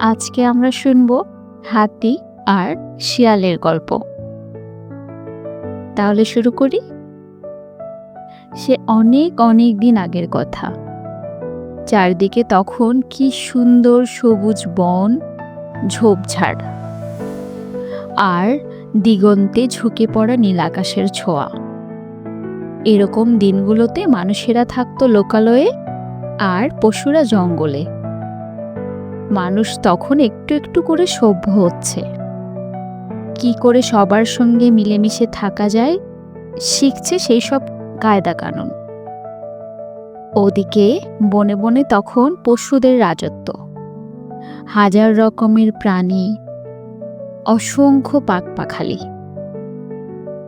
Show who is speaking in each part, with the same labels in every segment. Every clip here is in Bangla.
Speaker 1: আজকে আমরা শুনব হাতি আর শিয়ালের গল্প। তাহলে শুরু করি। সে অনেক অনেক দিন আগের কথা। চারদিকে তখন কি সুন্দর সবুজ বন, ঝোপঝাড় আর দিগন্তে ঝুঁকে পড়া নীল আকাশের ছোঁয়া। এরকম দিনগুলোতে মানুষেরা থাকতো লোকালয়ে আর পশুরা জঙ্গলে। মানুষ তখন একটু একটু করে সভ্য হচ্ছে। কি করে সবার সঙ্গে মিলেমিশে থাকা যায়, শিখছে সেই সব কায়দা কানুন। ওদিকে বনে বনে তখন পশুদের রাজত্ব। হাজার রকমের প্রাণী, অসংখ্য পাকপাখালি।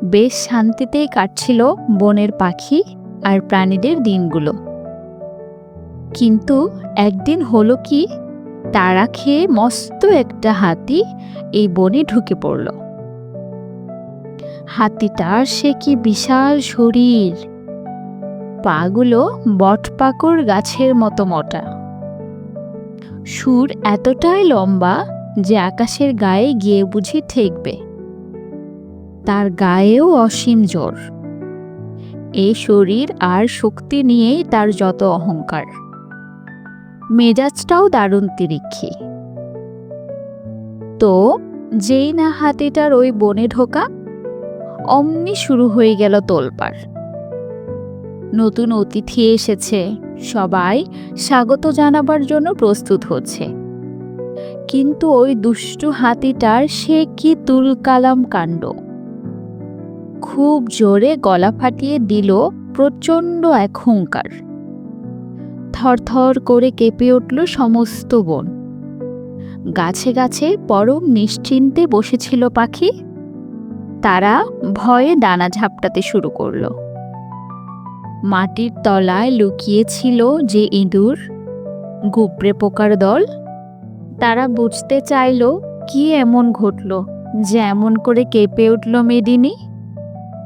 Speaker 1: বেশ শান্তিতেই কাটছিল বনের পাখি আর প্রাণীদের দিনগুলো। কিন্তু একদিন হলো কি তারা খেয়ে মস্ত একটা হাতি এই বনে ঢুকে পড়ল। হাতিটার সে কি বিশাল শরীর? পাগুলো বটপাকড় গাছের মতো মোটা। সুর এতটাই লম্বা যে আকাশের গায়ে গিয়ে বুঝি ঠেকবে। তার গায়েও অসীম জোর। এই শরীর আর শক্তি নিয়েই তার যত অহংকার। মেজাজটাও দারুণ তিরিক্ষি। তো, যেই না হাতিটার ওই বনে ঢোকা, অমনি শুরু হয়ে গেল তোলপাড়। নতুন অতিথি এসেছে, সবাই স্বাগত জানাবার জন্য প্রস্তুত হচ্ছে। কিন্তু ওই দুষ্টু হাতিটার সে কি তুলকালাম কাণ্ড। খুব জোরে গলা ফাটিয়ে দিল প্রচণ্ড এক হুঙ্কার। থরথর করে কেঁপে উঠল সমস্ত বন। গাছে গাছে পরম নিশ্চিন্তে বসেছিল পাখি। তারা ভয়ে ডানা ঝাপটাতে শুরু করল। মাটির তলায় লুকিয়েছিল যে ইঁদুর গুবরে পোকার দল। তারা বুঝতে চাইল, কি এমন ঘটল যে এমন করে কেঁপে উঠল মেদিনী।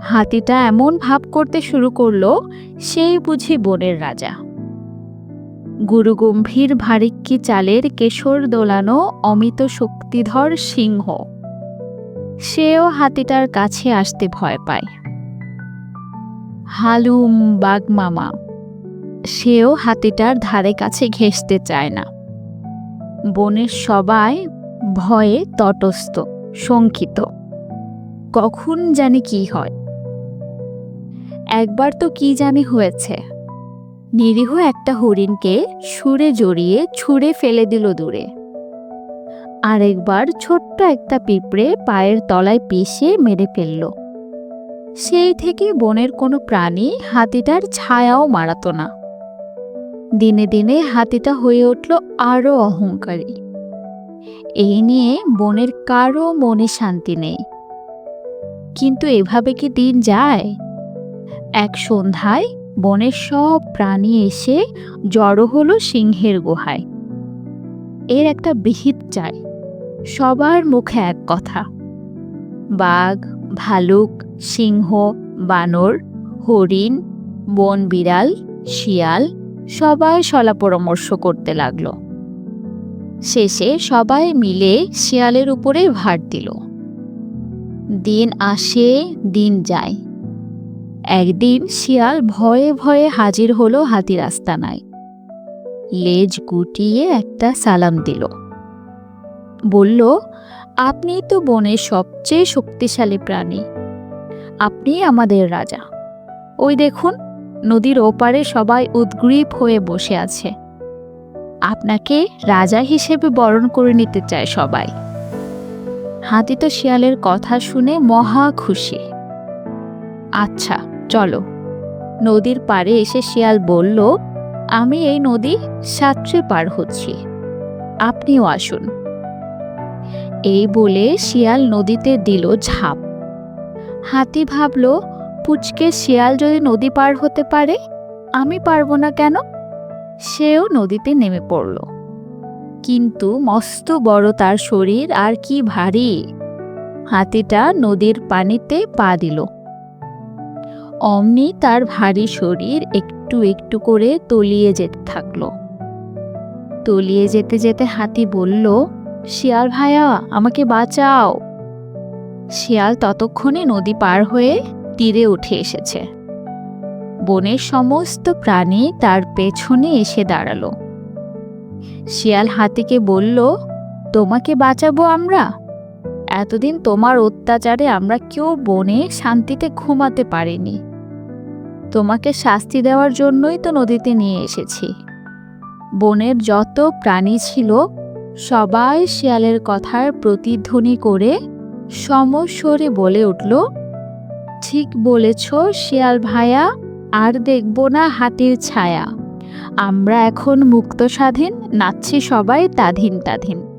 Speaker 1: হাতিটা এমন ভাব করতে শুরু করল, সেই বুঝি বনের রাজা। গুরুগম্ভীর ভারিক্কি চালের কেশর দোলানো অমিত শক্তিধর সিংহ। সেও হাতিটার কাছে আসতে ভয় পায়। হালুম বাগমামা, সেও হাতিটার ধারে কাছে ঘেঁষতে চায় না। বনের সবাই ভয়ে তটস্থ, শঙ্কিত। কখন জানি কি হয়। একবার তো কি জানি হয়েছে। নিরীহ একটা হরিণকে সুরে জড়িয়ে ছুঁড়ে ফেলে দিল দূরে। আরেকবার ছোট্ট একটা পিঁপড়ে পায়ের তলায় পিষে মেরে ফেলল। সেই থেকে বনের কোনো প্রাণী হাতিটার ছায়াও মারাত না। দিনে দিনে হাতিটা হয়ে উঠল আরও অহংকারী। এই নিয়ে বনের কারও মনে শান্তি নেই। কিন্তু এভাবে কি দিন যায়? এক সন্ধ্যায় বনের সব প্রাণী এসে জড়ো হলো সিংহের গুহায়। এর একটা বিহিত চাই, সবার মুখে এক কথা। বাঘ, ভালুক, সিংহ, বানর, হরিণ, বন বিড়াল, শিয়াল, সবাই সলা পরামর্শ করতে লাগল। শেষে সবাই মিলে শিয়ালের উপরে ভার দিল। দিন আসে, দিন যায়। একদিন শিয়াল ভয়ে ভয়ে হাজির হলো হাতির আস্তানায় লেজ গুটিয়ে একটা সালাম দিল। বলল, আপনি তো বনের সবচেয়ে শক্তিশালী প্রাণী। আপনি আমাদের রাজা। ওই দেখুন, নদীর ওপারে সবাই উদ্গ্রীব হয়ে বসে আছে। আপনাকে রাজা হিসেবে বরণ করে নিতে চায় সবাই। হাতি তো শিয়ালের কথা শুনে মহা খুশি। আচ্ছা চলো। নদীর পাড়ে এসে শিয়াল বলল, আমি এই নদী সাঁতরে পার হচ্ছি। আপনিও আসুন। এই বলে শিয়াল নদীতে দিল ঝাঁপ। হাতি ভাবল, পুচকে শিয়াল যদি নদী পার হতে পারে, আমি পারব না কেন? সেও নদীতে নেমে পড়ল। কিন্তু মস্ত বড় তার শরীর আর কি ভারী। হাতিটা নদীর পানিতে পা দিল। অমনি তার ভারী শরীর একটু একটু করে তলিয়ে যেতে থাকল। তলিয়ে যেতে যেতে হাতি বলল, শিয়াল ভাইয়া আমাকে বাঁচাও। শিয়াল ততক্ষণে নদী পার হয়ে তীরে উঠে এসেছে। বনের সমস্ত প্রাণী তার পেছনে এসে দাঁড়াল। শিয়াল হাতিকে বলল, তোমাকে বাঁচাবো আমরা? এতদিন তোমার অত্যাচারে আমরা কেউ বনে শান্তিতে ঘুমাতে পারিনি। তোমাকে শাস্তি দেওয়ার জন্যই তো নদীতে নিয়ে এসেছি। বনের যত প্রাণী ছিল, সবাই শিয়ালের কথার প্রতিধ্বনি করে সমস্বরে বলে উঠল, ঠিক বলেছ শিয়াল ভায়া, আর দেখব না হাতির ছায়া। আমরা এখন মুক্ত স্বাধীন, নাচছি সবাই তাধীন তাধীন।